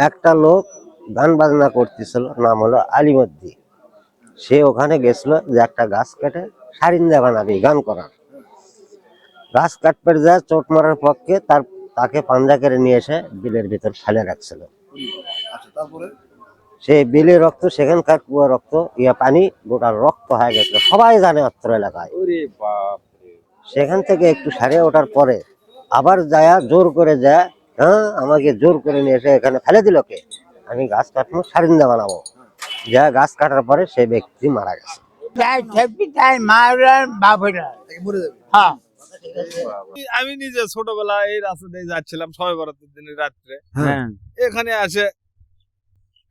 একটা লোক গান বাজনা করতেছিল নাম হলো আলিমদ্দি। সে ওখানে গেছিল যে একটা গাছ কেটে সারিন্দা বানাবি গান করার। গাছ কাটপের যায় চোট মারার পক্ষে তার তাকে পাঞ্জা করে নিয়ে এসে বিলের ভিতর ফেলে রাখছিল। আচ্ছা সে বিলের রক্ত সেখানকার কুয়া রক্ত ইয়া পানি গোটা রক্ত হয়ে গেছিল। সবাই জানে অত্র এলাকায়। বাপ সেখান থেকে একটু সারে ওঠার পরে আবার যায়া জোর করে যায় হ্যাঁ আমাকে জোর করে নিয়ে এসে এখানে ফেলে দিল কে? আমি গাছ কাটবো সারিন্দা বানাবো। যা গাছ কাটার পরে সেই ব্যক্তি মারা গেছে। তাই তাই হ্যাঁ আমি নিজে ছোটবেলায় এই রাস্তা দিয়ে যাচ্ছিলাম সবাই বরাতের দিন রাত্রে। হ্যাঁ। এখানে আসে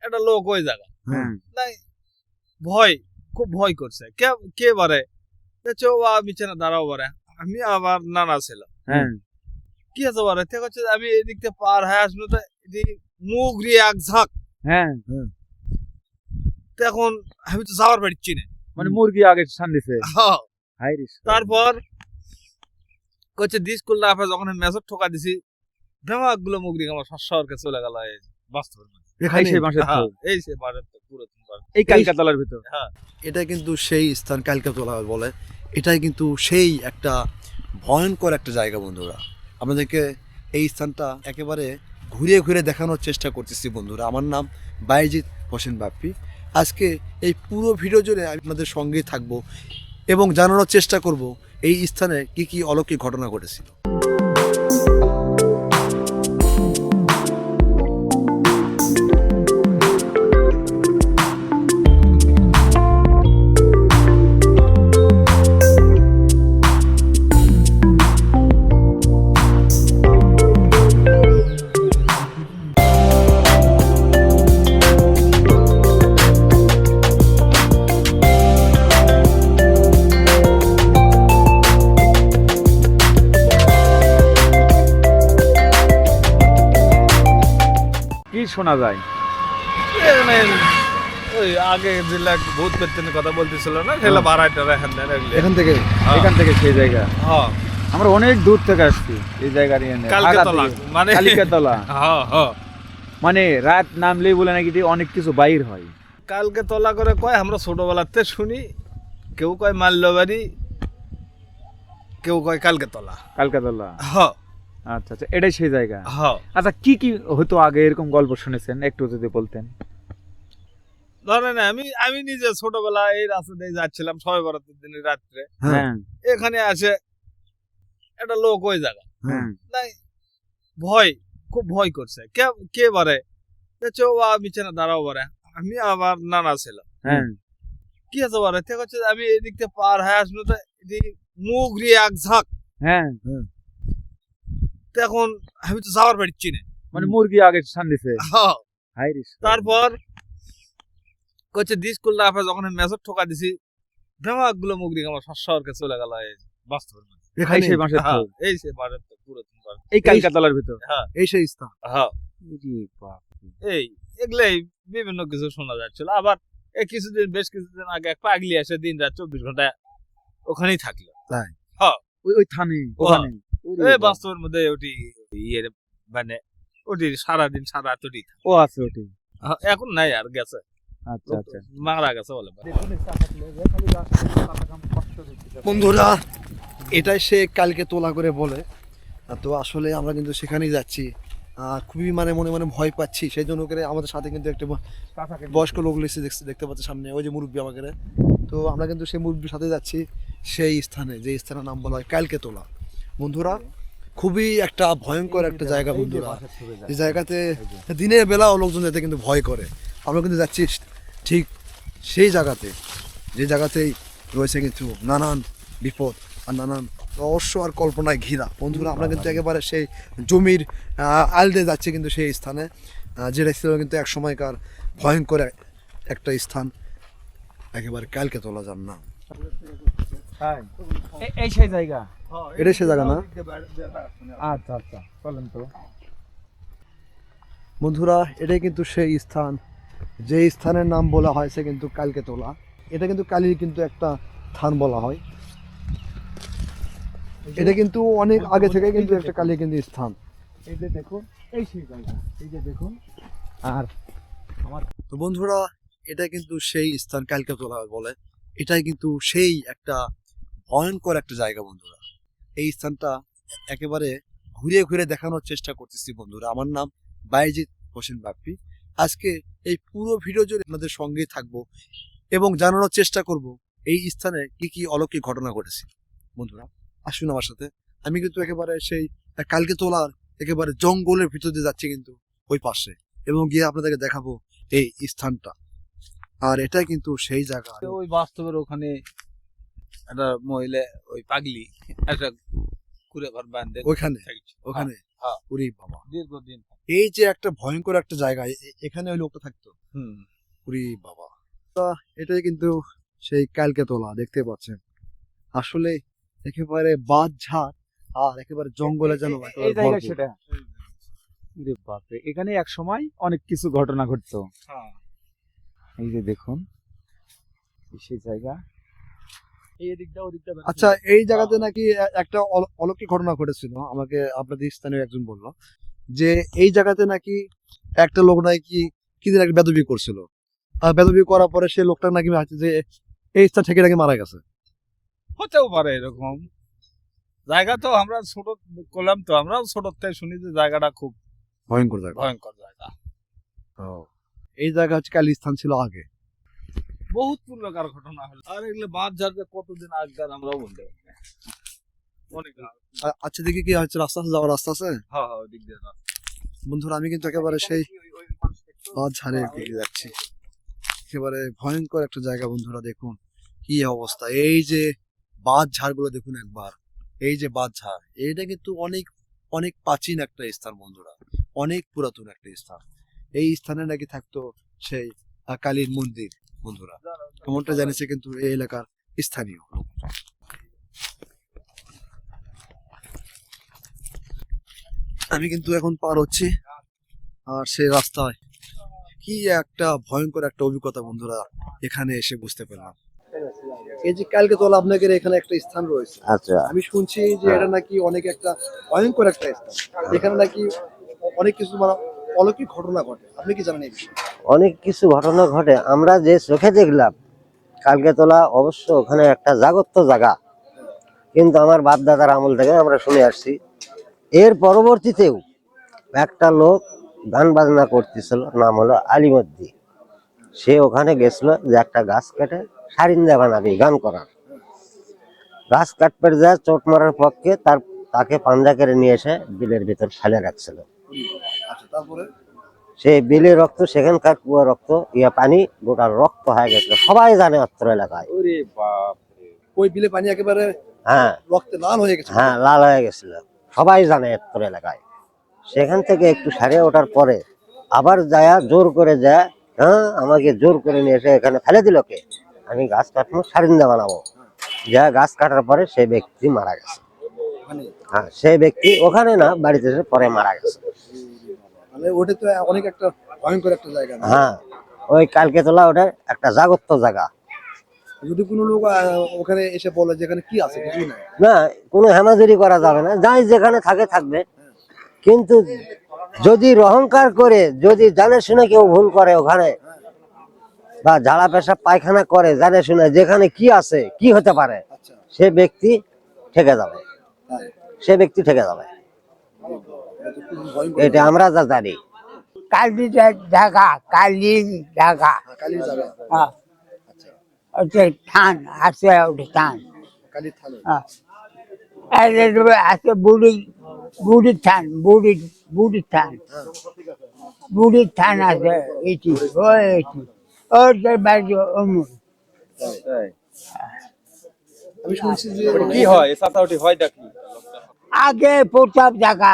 একটা লোক ওই জায়গা হ্যাঁ। নাই ভয় খুব ভয় করছে। কে কে বারে দেখছে ও বিছানা দাঁড়াও বারে আমি আবার নানা ছিল। হ্যাঁ। কি আছে বারে ঠিক আছে আমি এদিক থেকে পার হয়ে আসলো তো মুখ দিয়ে এক ঝাঁক। হ্যাঁ। তখন আমি তো যাওয়ার বাড়ি চিনে মানে মুরগি আগে ছান দিছে। হ্যাঁ তারপর করছে দিস করলে আপনার যখন মেসর ঠোকা দিছি দেমাগগুলো মুখ দিয়ে আমার শহরকে চলে গেল বাস্তবের। এই এখানে সেই হ্যাঁ, থোক। এই সে বারের তো পুরো। এই কালকাতলার ভিতর। এটা কিন্তু সেই স্থান কালকাতলা বলে। এটাই কিন্তু সেই একটা ভয়ঙ্কর একটা জায়গা বন্ধুরা। আমাদেরকে এই স্থানটা একেবারে ঘুরে ঘুরে দেখানোর চেষ্টা করতেছি, বন্ধুরা। আমার নাম বাইজিৎ হোসেন বাপ্পি। আজকে এই পুরো ভিডিও জুড়ে আপনাদের সঙ্গেই থাকব এবং জানানোর চেষ্টা করব এই স্থানে কি কি অলৌকিক ঘটনা ঘটেছিল। শোনা যায়। ওই আগে যেগুলা ভূত পেতেনের কথা বলতেছিল না সেগুলা ভাড়াটা এখান থেকে। এখান থেকে হ্যাঁ, এখান থেকে সেই জায়গা। হ্যাঁ, আমরা অনেক দূর থেকে আসছি এই এখানে কালকেতলা মানে কালিকাতলা। হ্যাঁ হ্যাঁ। মানে রাত নামলেই বলে নাকি যে অনেক কিছু বাইর হয়। কালকে তলা করে কয় আমরা ছোটবেলাতে শুনি কেউ কয় মাল্যবাড়ি কেউ কয় কালকে তলা কালকাতলা। হ্যাঁ। আচ্ছা আচ্ছা এটাই সেই জায়গা। হ্যাঁ। আচ্ছা কি কি হতো আগে? এরকম গল্প শুনেছেন? একটু যদি বলতেন। ধরেন আমি আমি নিজে ছোটবেলায় এই রাস্তা দিয়ে যাচ্ছিলাম সবাই বরাতের দিন রাত্রে। হ্যাঁ। এখানে আসে একটা লোক ওই জায়গা হ্যাঁ। নাই ভয় খুব ভয় করছে। কে কে বারে দেখছে ও বিছানা দাঁড়াও বারে আমি আবার নানা ছিল। হ্যাঁ। কি আছে বারে ঠিক আছে আমি এদিক থেকে পার হয়ে আসলো তো মুখ দিয়ে এক ঝাঁক। হ্যাঁ। তখন আমি তো যাওয়ার বাড়ি চিনে। মানে মুরগি আগে ছান দিছে। হ্যাঁ হাই রে তারপর করছে দিস করলে যখন মেসর ঠোকা দিছি দেমাগগুলো মুখ দিয়ে আমার শহরকে চলে গেল এই বাস্তবের এই সেই হ্যাঁ, এই সে বারের তো পুরো এই কালকাতলার ভিতর? হ্যাঁ। এই সেই স্থান? হ্যাঁ। এই এগুলাই বিভিন্ন কিছু শোনা যাচ্ছিল। আবার এই কিছুদিন বেশ কিছুদিন আগে এক পাগলি আসে দিন রাত চব্বিশ ঘণ্টা ওখানেই থাকল। তাই? ওই ওই থানে ওখানে? এই বাস্তবের মধ্যে ওটি ইয়ে মানে ওটি সারাদিন সারা রাত ওটি ও আছে ওটি। এখন নাই আর গেছে। আচ্ছা আচ্ছা। মারা গেছে বলে। বন্ধুরা এটাই সে কালকে তোলা করে বলে। তো আসলে আমরা কিন্তু সেখানেই যাচ্ছি। আহ, খুবই মানে মনে মনে ভয় পাচ্ছি। সেই জন্য করে আমাদের সাথে কিন্তু একটা বয়স্ক লোক দেখতে দেখতে পাচ্ছে সামনে। ওই যে মুরব্বী আমাকে। তো আমরা কিন্তু সেই মুরব্বীর সাথে যাচ্ছি। সেই স্থানে যে স্থানের নাম বলা হয় কালকে তোলা। বন্ধুরা খুবই একটা ভয়ঙ্কর একটা জায়গা বন্ধুরা। যে জায়গাতে দিনের বেলাও লোকজন যেতে কিন্তু ভয় করে। আমরা কিন্তু যাচ্ছি ঠিক সেই জায়গাতে। যে জায়গাতেই রয়েছে কিন্তু নানান বিপদ আর নানান রহস্য আর কল্পনায় ঘিরা বন্ধুরা আমরা কিন্তু একেবারে সেই জমির আলদে যাচ্ছি কিন্তু সেই স্থানে। যেটা ছিল কিন্তু এক সময়কার ভয়ঙ্কর একটা স্থান। একেবারে কালকে তোলা যান না এই- এই সেই জায়গা। এটাই সে জায়গা না? আচ্ছা আচ্ছা চলেন তো। বন্ধুরা এটাই কিন্তু সেই স্থান। যে স্থানের নাম বলা হয়েছে কিন্তু কালকে তোলা এটা কিন্তু কালির কিন্তু একটা স্থান বলা হয়। এটা কিন্তু অনেক আগে থেকে কিন্তু একটা কালী কিন্তু স্থান। এই যে দেখুন এই সেই জায়গা এই যে দেখুন। আর তো বন্ধুরা এটা কিন্তু সেই স্থান কালকে তোলা বলে। এটাই কিন্তু সেই একটা ভয়ঙ্কর একটা জায়গা বন্ধুরা। এই স্থানটা একেবারে ঘুরে ঘুরে দেখানোর চেষ্টা করতেছি বন্ধুরা। আমার নাম বাইজিৎ হোসেন বাপ্পি। আজকে এই পুরো ভিডিও জুড়ে আপনাদের সঙ্গেই থাকব এবং জানানোর চেষ্টা করব এই স্থানে কি কি অলৌকিক ঘটনা ঘটেছে। বন্ধুরা, আসুন আমার সাথে। আমি কিন্তু একেবারে সেই কালকে তোলার একেবারে জঙ্গলের ভিতর দিয়ে যাচ্ছি কিন্তু ওই পাশে এবং গিয়ে আপনাদেরকে দেখাবো এই স্থানটা। আর এটাই কিন্তু সেই জায়গা। ওই বাস্তবের ওখানে একটা মহিলা ওই পাগলি একটা কুড়ে ঘর বান্ধে ওইখানে? ওখানে? হ্যাঁ। বাবা। দীর্ঘদিন এই যে একটা ভয়ঙ্কর একটা জায়গা এখানে ওই লোকটা থাকতো? হুম। বাবা। তা এটাই কিন্তু সেই কালকে তোলা দেখতে পাচ্ছেন। আসলে একেবারে বাদ ঝাড় আর একেবারে জঙ্গলে যেন। সেটা। বাপরে এখানে এক সময় অনেক কিছু ঘটনা ঘটতো। হ্যাঁ। এই যে দেখুন সেই জায়গা। আচ্ছা এই জায়গাতে নাকি একটা অল- অলৌকিক ঘটনা ঘটেছিল আমাকে আপনাদের স্থানীয় একজন বলল যে এই জায়গাতে নাকি একটা লোক নাকি কি দিন একটা বেদবি করছিল। আর বেদবি করার পরে সে লোকটা নাকি ভাবছে যে এই স্থান থেকে নাকি মারা গেছে। হতেও পারে এরকম। জায়গা তো আমরা ছোট করলাম তো আমরাও ছোট থেকে শুনি যে জায়গাটা খুব ভয়ঙ্কর জায়গা। ভয়ঙ্কর জায়গা। এই জায়গা হচ্ছে কালী স্থান ছিল আগে। বহুত পূর্বকার ঘটনা হলো। আর এগুলো বাদ ঝাড়তে কতদিন আগকার আমরাও বলতে পারি অনেক আচ্ছা দেখি কি হচ্ছে রাস্তা আছে যাওয়ার রাস্তা আছে? হ্যাঁ হ্যাঁ ওই দিক দিয়ে। বন্ধুরা আমি কিন্তু একেবারে সেই বাদ ঝাড়ের দিকে যাচ্ছি। একেবারে ভয়ঙ্কর একটা জায়গা বন্ধুরা দেখুন। কি অবস্থা। এই যে বাদ ঝাড়গুলো দেখুন একবার। এই যে বাদ ঝাড় এইটা কিন্তু অনেক অনেক প্রাচীন একটা স্থান বন্ধুরা। অনেক পুরাতন একটা স্থান। এই স্থানে নাকি থাকতো সেই কালীর মন্দির। বন্ধুরা। এমনটা জানিয়েছে কিন্তু এই এলাকার স্থানীয় লোক। আমি কিন্তু এখন পার হচ্ছি আর সেই রাস্তায়। কি একটা ভয়ঙ্কর একটা অভিজ্ঞতা বন্ধুরা এখানে এসে বুঝতে পারলাম। এই যে কালকে তোলা আপনাদের এখানে একটা স্থান রয়েছে। আচ্ছা। আমি শুনছি যে এটা নাকি অনেক একটা ভয়ঙ্কর একটা স্থান। এখানে নাকি অনেক কিছু মানে অলৌকিক ঘটনা ঘটে। আপনি কি জানেন এই বিষয়ে? অনেক কিছু ঘটনা ঘটে। আমরা যে চোখে দেখলাম, কালকে তোলা অবশ্য ওখানে একটা জাগত্য জায়গা। কিন্তু আমার বাপ দাদার আমল থেকে আমরা শুনে আসছি, এর পরবর্তীতেও একটা লোক গান বাজনা করতেছিল, নাম হলো আলিমদ্দি। সে ওখানে গেছিল যে একটা গাছ কেটে সারিন্দা বানাবি, গান করার। গাছ কাটপে যায়, চোট মারার পক্ষে তার তাকে পাঞ্জা করে নিয়ে এসে বিলের ভিতর ফেলে রাখছিল। আচ্ছা তারপরে? সেই বিলের রক্ত সেখানকার কুয়া রক্ত ইয়া পানি গোটা রক্ত হয়ে গেছিল। সবাই জানে অত্র এলাকায়। ওরে বাপ ওই বিলে পানি একেবারে হ্যাঁ। রক্তে লাল হয়ে গেছে হ্যাঁ লাল হয়ে গেছিল। সবাই জানে অত্র এলাকায়। সেখান থেকে একটু সারিয়ে ওঠার পরে আবার যায়া জোর করে যায় হ্যাঁ আমাকে জোর করে নিয়ে এসে এখানে ফেলে দিল কে? আমি গাছ কাটবো সারিন্দা বানাবো। যা গাছ কাটার পরে সেই ব্যক্তি মারা গেছে। হ্যাঁ সেই ব্যক্তি ওখানে না বাড়িতে এসে পরে মারা গেছে। মানে ওটা তো অনেক একটা ভয়ঙ্কর একটা জায়গা হ্যাঁ ওই কালকে তোলা ওটা একটা জাগত্য জায়গা। যদি কোনো লোক ওখানে এসে বলে যে এখানে কি আছে নাই। না কোনো হেমাজুরি করা যাবে না যাই যেখানে থাকে থাকবে। কিন্তু যদি অহংকার করে যদি জানে শুনে কেউ ভুল করে ওখানে বা ঝাড়া পেশা পায়খানা করে জানে শুনে যেখানে কি আছে কি হতে পারে আচ্ছা। সে ব্যক্তি ঠেকে যাবে। সে ব্যক্তি ঠেকে যাবে। এটা আমরা যা জানি। কালী জায়গা কালী জায়গা। হ্যাঁ, হ্যাঁ। আচ্ছা। ওতে থান আছে ওটা থান। কালীর থানে। হ্যাঁ। আর এর আছে বুড়ি বুড়ি থান বুড়ি বুড়ি থান। বুড়ি থান আছে এটি ওই এটি। ওর বাড়ি অমুক। আমি শুনছি যে কি হয়? এ হয় দেখি আগে প্রথম জায়গা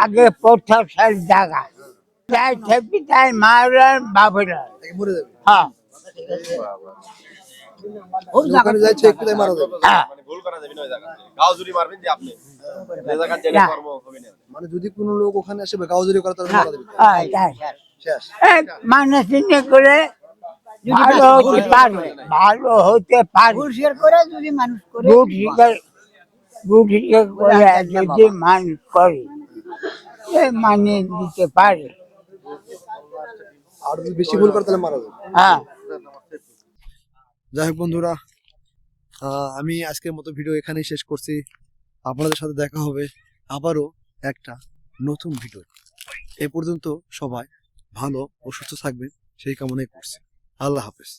আগে প্রথম সার জায়গা তাই থেপি তাই মারার বাবুরা একে মরে যাবে? হ্যাঁ। ওখানে যাচ্ছে একটু তাই মারা যাবে। হ্যাঁ। ভুল করা যাবে না ওই জায়গা গাও জুরি মারবেন যে আপনি। যে জায়গা জেনে না। কর্ম হবে না। মানে যদি কোনো লোক ওখানে গাউজুরি করে হ্যাঁ। মারা যাবে। হ্যাঁ, মানুষ করে ভালো হতে পারে ভালো হতে পারে। করে যদি মানুষ করে গুড শিকার গুড শিকার করে যদি মানুষ করে। সে মানিয়ে দিতে পারে। আর যদি বেশি ভুল করে তাহলে মারা যাবে। হ্যাঁ। যাই হোক বন্ধুরা আহ, আমি আজকের মতো ভিডিও এখানেই শেষ করছি। আপনাদের সাথে দেখা হবে আবারও একটা নতুন ভিডিও এ পর্যন্ত সবাই ভালো ও সুস্থ থাকবেন সেই কামনাই করছি। আল্লাহ হাফেজ।